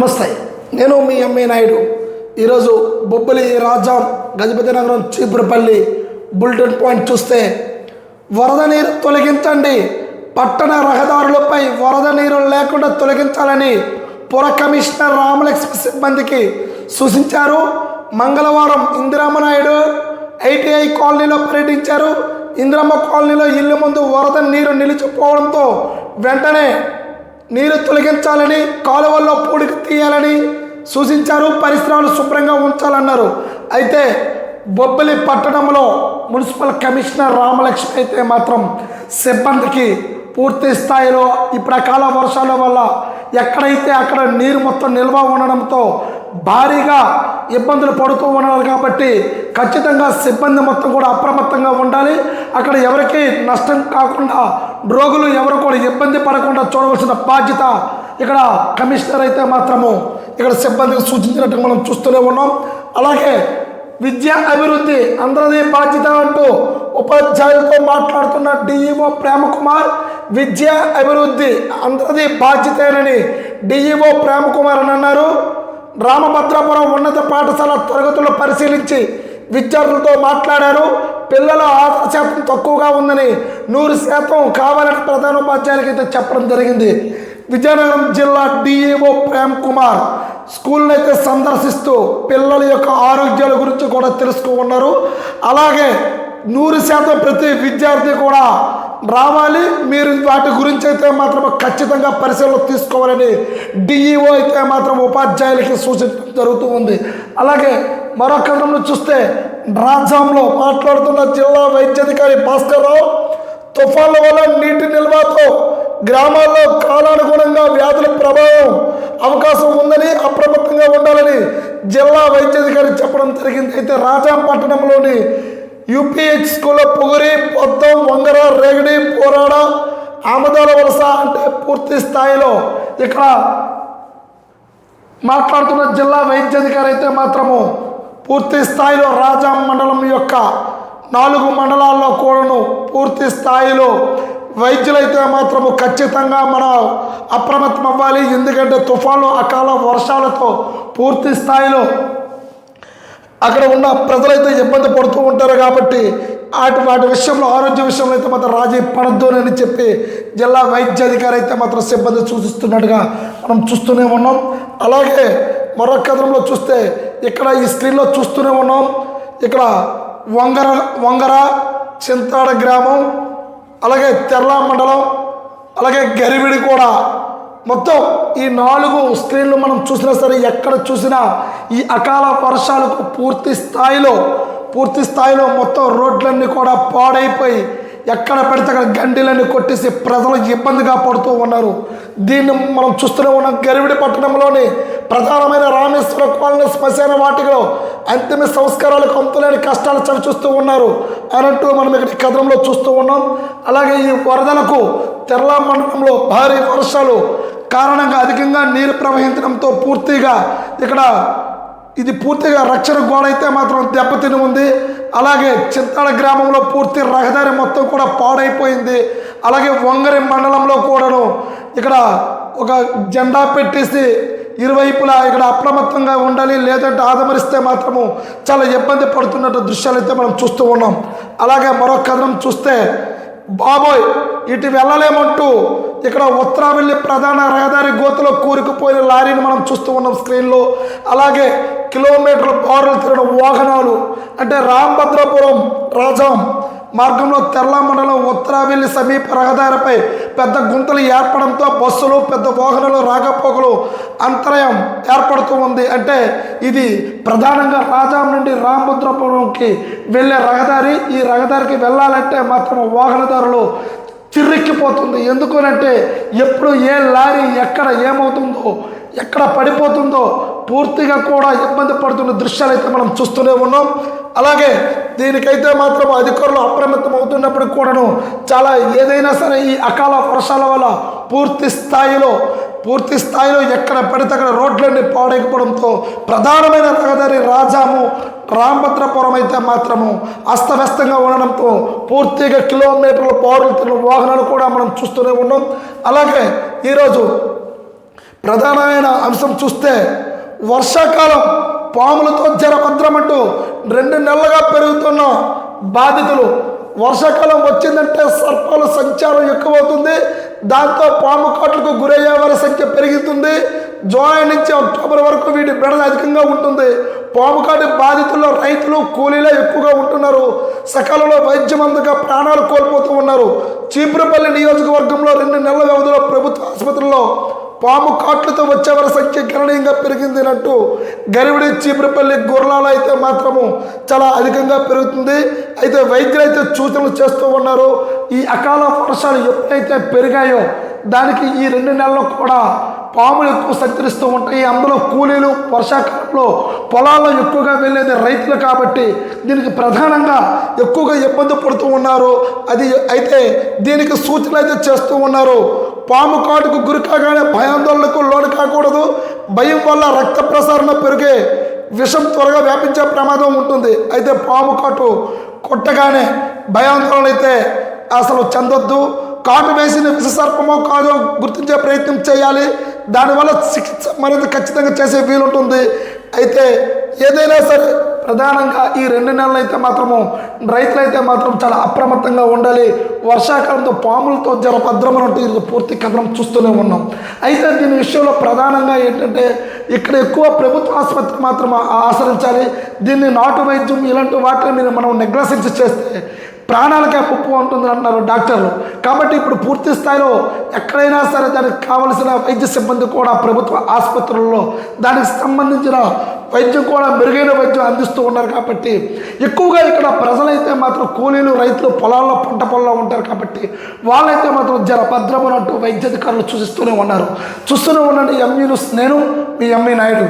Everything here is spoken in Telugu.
నమస్తే. నేను మీ ఎంఏ నాయుడు. ఈరోజు బొబ్బలి రాజాం గజపతి నగరం చీపురపల్లి బులెటిన్ పాయింట్ చూస్తే వరద నీరు తొలగించండి. పట్టణ రహదారులపై వరద నీరు లేకుండా తొలగించాలని పుర కమిషనర్ రామలక్ష్మి సిబ్బందికి సూచించారు. మంగళవారం ఇందిరామ నాయుడు ఐటీఐ కాలనీలో పర్యటించారు. ఇందిరమ్మ కాలనీలో ఇల్లు ముందు వరద నీరు నిలిచిపోవడంతో వెంటనే నీరు తొలగించాలని కాలువల్లో పూడికి తీయాలని సూచించారు. పరిసరాలు శుభ్రంగా ఉంచాలన్నారు. అయితే బొబ్బలి పట్టణంలో మున్సిపల్ కమిషనర్ రామలక్ష్మి అయితే మాత్రం సిబ్బందికి పూర్తి స్థాయిలో ఇప్పుడు అకాల వర్షాల వల్ల ఎక్కడైతే అక్కడ నీరు మొత్తం నిల్వ ఉండడంతో భారీగా ఇబ్బందులు పడుతూ ఉన్నారు కాబట్టి ఖచ్చితంగా సిబ్బంది మొత్తం కూడా అప్రమత్తంగా ఉండాలి. అక్కడ ఎవరికి నష్టం కాకుండా రోగులు ఎవరు కూడా ఇబ్బంది పడకుండా చూడవలసిన బాధ్యత ఇక్కడ కమిషనర్ అయితే మాత్రము ఇక్కడ సిబ్బందికి సూచించినట్టు మనం చూస్తూనే ఉన్నాం. అలాగే విద్యా అభివృద్ధి అందరిది బాధ్యత అంటూ ఉపాధ్యాయులతో మాట్లాడుతున్న డిఈఓ ప్రేమకుమార్ విద్యా అభివృద్ధి అందరిది బాధ్యతేనని డిఈఓ ప్రేమకుమార్ అని అన్నారు. రామభద్రాపురం ఉన్నత పాఠశాల తరగతులు పరిశీలించి విద్యార్థులతో మాట్లాడారు. పిల్లల ఆశ శాతం తక్కువగా ఉందని నూరు శాతం కావాలని ప్రధానోపాధ్యాయులకి అయితే చెప్పడం జరిగింది. విజయనగరం జిల్లా డిఈఓ ప్రేమ్ కుమార్ స్కూల్ని అయితే సందర్శిస్తూ పిల్లల యొక్క ఆరోగ్యాల గురించి కూడా తెలుసుకున్నారు అలాగే నూరు శాతం ప్రతి విద్యార్థి కూడా రావాలి. మీరు వాటి గురించి అయితే మాత్రం ఖచ్చితంగా పరిశీలన తీసుకోవాలని డిఈఓ అయితే మాత్రం ఉపాధ్యాయులకి సూచించడం జరుగుతూ ఉంది. అలాగే మరొక చూస్తే రాజాంలో మాట్లాడుతున్న జిల్లా వైద్యాధికారి భాస్కర్ రావు తుఫాన్ల వల్ల నీటి నిల్వతో గ్రామాల్లో కాలానుగుణంగా వ్యాధుల ప్రభావం అవకాశం ఉందని అప్రమత్తంగా ఉండాలని జిల్లా వైద్యాధికారి చెప్పడం జరిగింది. అయితే రాజాం పట్టణంలోని యూపీహెచ్ స్కూల్లో పొగిరి పొత్తం వంగర రేగడి పోరాడ ఆమదాల వలస అంటే పూర్తి స్థాయిలో ఇక్కడ మాట్లాడుతున్న జిల్లా వైద్యాధికారి అయితే మాత్రము పూర్తి స్థాయిలో రాజా మండలం యొక్క నాలుగు మండలాల్లో కూడాను పూర్తి స్థాయిలో వైద్యులైతే మాత్రము ఖచ్చితంగా మనం అప్రమత్తం అవ్వాలి ఎందుకంటే తుఫాను అకాల వర్షాలతో పూర్తి స్థాయిలో అక్కడ ఉన్న ప్రజలైతే ఇబ్బంది పడుతూ ఉంటారు కాబట్టి వాటి వాటి విషయంలో ఆరోగ్య విషయంలో అయితే మాత్రం రాజీ పడద్దు అని చెప్పి జిల్లా వైద్యాధికారి అయితే మాత్రం సిబ్బంది సూచిస్తున్నట్టుగా మనం చూస్తూనే ఉన్నాం. అలాగే మరొక కథనంలో చూస్తే ఇక్కడ ఈ స్క్రీన్లో చూస్తూనే ఉన్నాం. ఇక్కడ వంగర వంగర చింతాడ గ్రామం అలాగే తెర్లా మండలం అలాగే గరివిడి కూడా. మొత్తం ఈ నాలుగు స్క్రీన్లు మనం చూసినా సరే ఎక్కడ చూసినా ఈ అకాల వర్షాలకు పూర్తి స్థాయిలో పూర్తి స్థాయిలో మొత్తం రోడ్లన్నీ కూడా పాడైపోయి ఎక్కడ పెడితే అక్కడ గండిలని కొట్టేసి ప్రజలు ఇబ్బందిగా పడుతూ ఉన్నారు. దీన్ని మనం చూస్తూనే ఉన్నాం. గరివిడి పట్టణంలోని ప్రధానమైన రామేశ్వర కాలనీ శ్మశాన వాటికలో అంతిమ సంస్కారాలకు అంతులేని కష్టాలు చవి చూస్తూ ఉన్నారు అనంటూ మనం ఇక్కడ ఈ కథనంలో చూస్తూ ఉన్నాం. అలాగే ఈ వరదలకు తెరలా మండలంలో భారీ వర్షాలు కారణంగా అధికంగా నీరు ప్రవహించడంతో పూర్తిగా ఇక్కడ ఇది పూర్తిగా రక్షణ గోడ అయితే మాత్రం దెబ్బతిని ఉంది. అలాగే చింతాడ గ్రామంలో పూర్తి రహదారి మొత్తం కూడా పాడైపోయింది. అలాగే వంగరి మండలంలో కూడాను ఇక్కడ ఒక జెండా పెట్టేసి ఇరువైపులా ఇక్కడ అప్రమత్తంగా ఉండాలి లేదంటే ఆదమరిస్తే మాత్రము చాలా ఇబ్బంది పడుతున్నట్టు దృశ్యాలు అయితే మనం చూస్తూ ఉన్నాం. అలాగే మరొక కథనం చూస్తే బాబోయ్ ఇటు వెళ్ళలేమంటూ ఇక్కడ ఉత్తరావెల్లి ప్రధాన రహదారి గోతలో కూరుకుపోయిన లారీని మనం చూస్తూ ఉన్నాం స్క్రీన్లో. అలాగే కిలోమీటర్ల బారులు తిరగడం వాహనాలు అంటే రాంభద్రపురం రాజాం మార్గంలో తెల్ల మండలం ఉత్తరావెల్లి సమీప రహదారిపై పెద్ద గుంతలు ఏర్పడంతో బస్సులు పెద్ద వాహనాలు రాకపోకలు అంతరాయం ఏర్పడుతూ ఉంది. అంటే ఇది ప్రధానంగా రాజాం నుండి రామభద్రపురంకి వెళ్ళే రహదారి. ఈ రహదారికి వెళ్ళాలంటే మాత్రం వాహనదారులు చిర్రెక్కిపోతుంది. ఎందుకనంటే ఎప్పుడు ఏ లారీ ఎక్కడ ఏమవుతుందో ఎక్కడ పడిపోతుందో పూర్తిగా కూడా ఇబ్బంది పడుతున్న దృశ్యాలు అయితే మనం చూస్తూనే ఉన్నాం. అలాగే దీనికైతే మాత్రం అధికారులు అప్రమత్తం అవుతున్నప్పుడు కూడాను చాలా ఏదైనా సరే ఈ అకాల వర్షాల వల్ల పూర్తి స్థాయిలో పూర్తి స్థాయిలో ఎక్కడ పడితే అక్కడ రోడ్లన్నీ పాడైపోవడంతో ప్రధానమైన రహదారి రాజాము రామభద్రపురం అయితే మాత్రము అస్తవ్యస్తంగా ఉండడంతో పూర్తిగా కిలోమీటర్ల పౌరులు తిరిగిన వాహనాలు కూడా మనం చూస్తూనే ఉన్నాం. అలాగే ఈరోజు ప్రధానమైన అంశం చూస్తే వర్షాకాలం పాములతో జరభద్రమంటూ రెండు నెలలుగా పెరుగుతున్న బాధితులు. వర్షాకాలం వచ్చిందంటే సర్పాల సంచారం ఎక్కువ అవుతుంది దాంతో పాము కాట్లకు గురయ్యే వారి సంఖ్య పెరుగుతుంది. జూలై నుంచి అక్టోబర్ వరకు వీటి బెడద అధికంగా ఉంటుంది. పాము కాటు బాధితుల్లో రైతులు కూలీలే ఎక్కువగా ఉంటున్నారు. సకాలంలో వైద్యం అందక ప్రాణాలు కోల్పోతూ ఉన్నారు. చీపురపల్లి నియోజకవర్గంలో రెండు నెలల వ్యవధిలో ప్రభుత్వ ఆసుపత్రుల్లో పాము కాట్లతో వచ్చేవారి సంఖ్య గణనీయంగా పెరిగింది అంటూ గరివిడి చీపురుపల్లి గుర్రాలు అయితే మాత్రము చాలా అధికంగా పెరుగుతుంది. అయితే వైద్యులు అయితే సూచనలు చేస్తూ ఉన్నారు ఈ అకాల వర్షాలు ఎప్పుడైతే పెరిగాయో దానికి ఈ రెండు నెలల్లో కూడా పాములు ఎక్కువ సంచరిస్తూ ఉంటాయి. అందులో కూలీలు వర్షాకాలంలో పొలాల్లో ఎక్కువగా వెళ్ళేది రైతులు కాబట్టి దీనికి ప్రధానంగా ఎక్కువగా ఇబ్బంది పడుతూ ఉన్నారు. అది అయితే దీనికి సూచనలు అయితే చేస్తూ ఉన్నారు. పాము కాటుకు గురి కాగానే భయాందోళనకు లోను కాకూడదు. భయం వల్ల రక్త ప్రసరణ పెరిగే విషం త్వరగా వ్యాపించే ప్రమాదం ఉంటుంది. అయితే పాము కాటు కొట్టగానే భయాందోళన అయితే అసలు చెందొద్దు. కాటు వేసిన విషసర్పమో కాదో గుర్తించే ప్రయత్నం చేయాలి. దానివల్ల చికిత్స మరింత ఖచ్చితంగా చేసే వీలుంటుంది. అయితే ఏదైనా సరే ప్రధానంగా ఈ రెండు నెలలు అయితే మాత్రము రైతులైతే మాత్రం చాలా అప్రమత్తంగా ఉండాలి. వర్షాకాలంతో పాములతో జర భద్రమన్నట్టు ఇది పూర్తి కథనం చూస్తూనే ఉన్నాం. అయితే దీని విషయంలో ప్రధానంగా ఏంటంటే ఇక్కడ ఎక్కువ ప్రభుత్వ ఆసుపత్రి మాత్రం ఆశ్రయించాలి. దీన్ని నాటు వైద్యం ఇలాంటి వాటిని మనం నెగ్లెసెన్స్ చేస్తే ప్రాణాలకే ముప్పు ఉంటుంది అంటున్నారు డాక్టర్లు. కాబట్టి ఇప్పుడు పూర్తి స్థాయిలో ఎక్కడైనా సరే దానికి కావలసిన వైద్య సిబ్బంది కూడా ప్రభుత్వ ఆసుపత్రుల్లో దానికి సంబంధించిన వైద్యం కూడా మెరుగైన వైద్యం అందిస్తూ ఉన్నారు కాబట్టి ఎక్కువగా ఇక్కడ ప్రజలైతే మాత్రం కూలీలు రైతులు పొలాల్లో పంట పొలంలో ఉంటారు కాబట్టి వాళ్ళైతే మాత్రం జర భద్రమన్నట్టు వైద్యాధికారులు చూసిస్తూనే ఉన్నారు. చూస్తూనే ఉండండి ఎంఈ నేను మీ ఎంఈ నాయుడు.